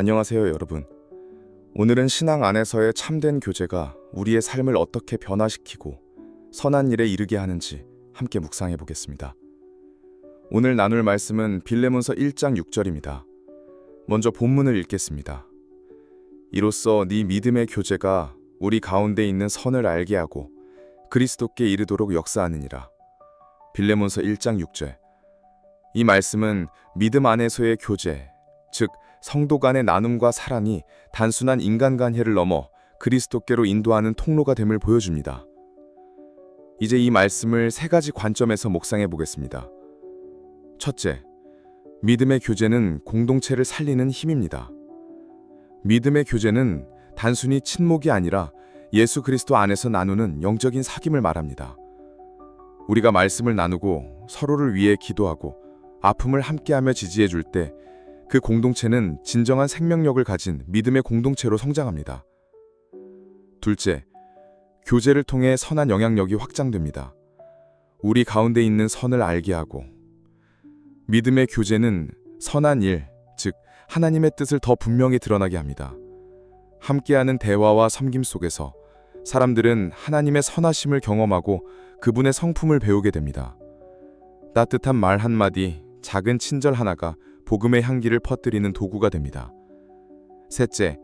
안녕하세요, 여러분. 오늘은 신앙 안에서의 참된 교제가 우리의 삶을 어떻게 변화시키고 선한 일에 이르게 하는지 함께 묵상해 보겠습니다. 오늘 나눌 말씀은 빌레몬서 1장 6절입니다. 먼저 본문을 읽겠습니다. 이로써 네 믿음의 교제가 우리 가운데 있는 선을 알게 하고 그리스도께 이르도록 역사하느니라. 빌레몬서 1장 6절. 이 말씀은 믿음 안에서의 교제, 즉 성도 간의 나눔과 사랑이 단순한 인간관계를 넘어 그리스도께로 인도하는 통로가 됨을 보여줍니다. 이제 이 말씀을 세 가지 관점에서 묵상해 보겠습니다. 첫째, 믿음의 교제는 공동체를 살리는 힘입니다. 믿음의 교제는 단순히 친목이 아니라 예수 그리스도 안에서 나누는 영적인 사귐을 말합니다. 우리가 말씀을 나누고 서로를 위해 기도하고 아픔을 함께하며 지지해 줄 때 그 공동체는 진정한 생명력을 가진 믿음의 공동체로 성장합니다. 둘째, 교제를 통해 선한 영향력이 확장됩니다. 우리 가운데 있는 선을 알게 하고 믿음의 교제는 선한 일, 즉 하나님의 뜻을 더 분명히 드러나게 합니다. 함께하는 대화와 섬김 속에서 사람들은 하나님의 선하심을 경험하고 그분의 성품을 배우게 됩니다. 따뜻한 말 한마디, 작은 친절 하나가 복음의 향기를 퍼뜨리는 도구가 됩니다. 셋째,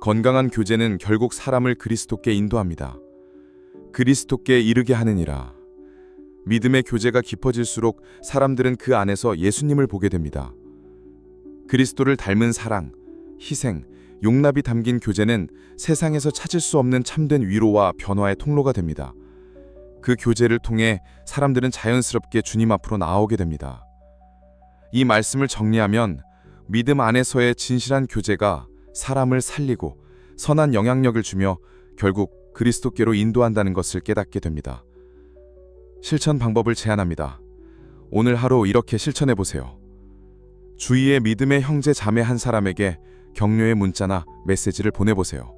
건강한 교제는 결국 사람을 그리스도께 인도합니다. 그리스도께 이르게 하느니라. 믿음의 교제가 깊어질수록 사람들은 그 안에서 예수님을 보게 됩니다. 그리스도를 닮은 사랑, 희생, 용납이 담긴 교제는 세상에서 찾을 수 없는 참된 위로와 변화의 통로가 됩니다. 그 교제를 통해 사람들은 자연스럽게 주님 앞으로 나오게 됩니다. 이 말씀을 정리하면 믿음 안에서의 진실한 교제가 사람을 살리고 선한 영향력을 주며 결국 그리스도께로 인도한다는 것을 깨닫게 됩니다. 실천 방법을 제안합니다. 오늘 하루 이렇게 실천해 보세요. 주위의 믿음의 형제 자매 한 사람에게 격려의 문자나 메시지를 보내보세요.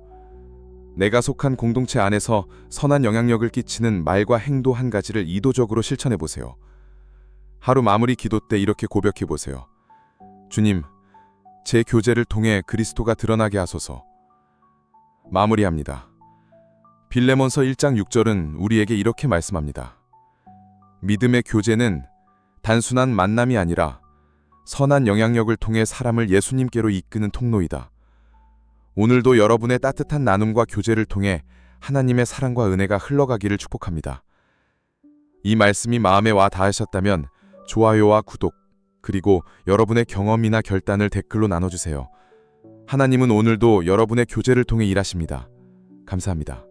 내가 속한 공동체 안에서 선한 영향력을 끼치는 말과 행동 한 가지를 이도적으로 실천해 보세요. 하루 마무리 기도 때 이렇게 고백해 보세요. 주님, 제 교제를 통해 그리스도가 드러나게 하소서. 마무리합니다. 빌레몬서 1장 6절은 우리에게 이렇게 말씀합니다. 믿음의 교제는 단순한 만남이 아니라 선한 영향력을 통해 사람을 예수님께로 이끄는 통로이다. 오늘도 여러분의 따뜻한 나눔과 교제를 통해 하나님의 사랑과 은혜가 흘러가기를 축복합니다. 이 말씀이 마음에 와 닿으셨다면 좋아요와 구독, 그리고 여러분의 경험이나 결단을 댓글로 나눠주세요. 하나님은 오늘도 여러분의 교제를 통해 일하십니다. 감사합니다.